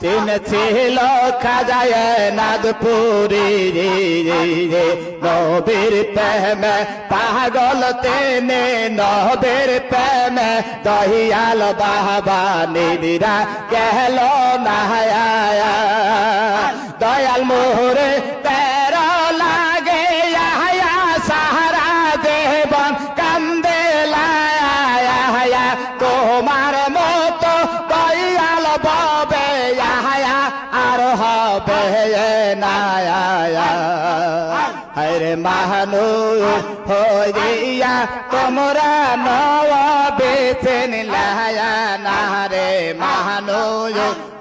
তিন ছিল খাজায় নাদপুরি রে নবীর প্রেমে পাগল তেনে, নবীর প্রেমে দহিয়াল বাবা নিদিরা গেল না দয়াল মোহরে সাহারা দেবন কান্দে লায়া তোমার হবে না হরে মাহানু হইয়া তোমরা নওয়া বেছেন লায়া না রে মাহানু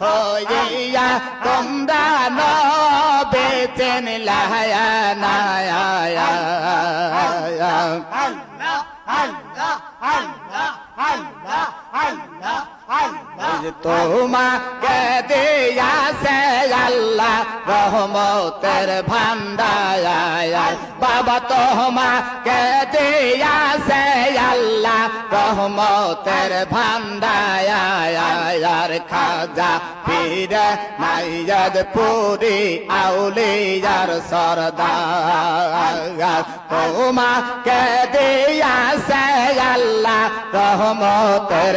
হইয়া তোমরা নওয়া বেছেন লায়া না আল্লাহ তোমাকে দিয়াছে আল্লাহ, রহমতের ভান্ডায় বাবা তোমাকে দিয়াছে আল্লাহ, রহমতের ভান্ডায় খাজা পীরে মাইয়াদ, পুরি আউলিয়ার সরদার তোমাকে দিয়াছে আল্লাহ, রহমতের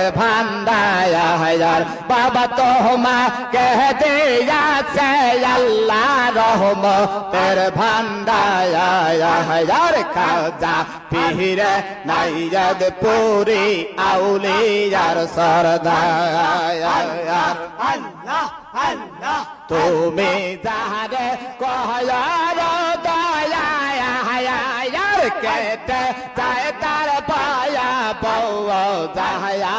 ভান্ডায়ার বাবা তোমা কে দিয়াছে আল্লাহ রহমতের ভান্ডায়ার খাজা পীরে নাইয়াদ পুরি আউলিয়ার সরদার আল্লাহ আল্লাহ তুমি যারে কহয়ার কেটে যায় তার পায়া বউ যাহায়া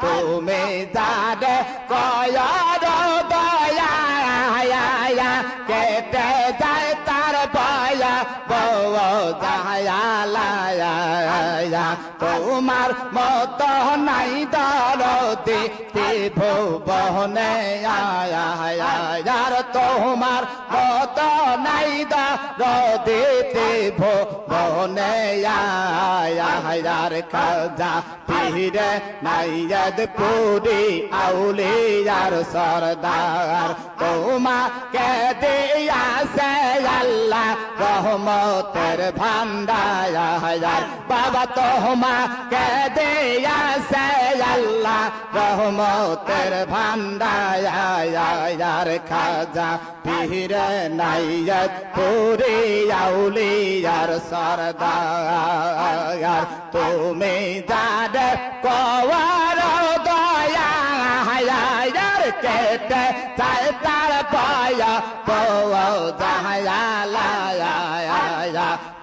তুমি যারে কয়ার পায়া যাহায়া তোমার মত নাই দরদি ভুবনে আয়ার তোমার মত নাই দরদি ভুবনে আয়ার খাজা পীরে নাইয়াদ পুরি, আউলিয়ার সরদার, তোমাকে দিয়াছে আল্লাহ। রহমতের ভান্ডায়ার বাবা তোমাকে দিয়াছে আল্লাহ রহমতের ভান্ডায়ার খাজা পীরে নাইয়াদ পুরি আউলিয়ার সরদার। তুমি যারে কওয়ার দয়া হায়ার কেটে তার পায়া যাহায়া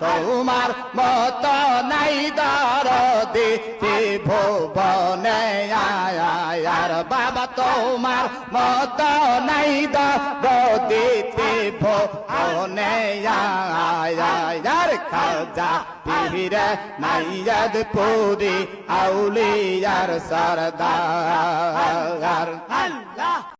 তোমার মত নাই দরদি ভুবনে আয়ার বাবা, তোমার মত নাই দরদি ভুবনে আয়ার খাজা পীরে নাইয়াদ পুরি, আউলিয়ার সরদার। আল্লাহ।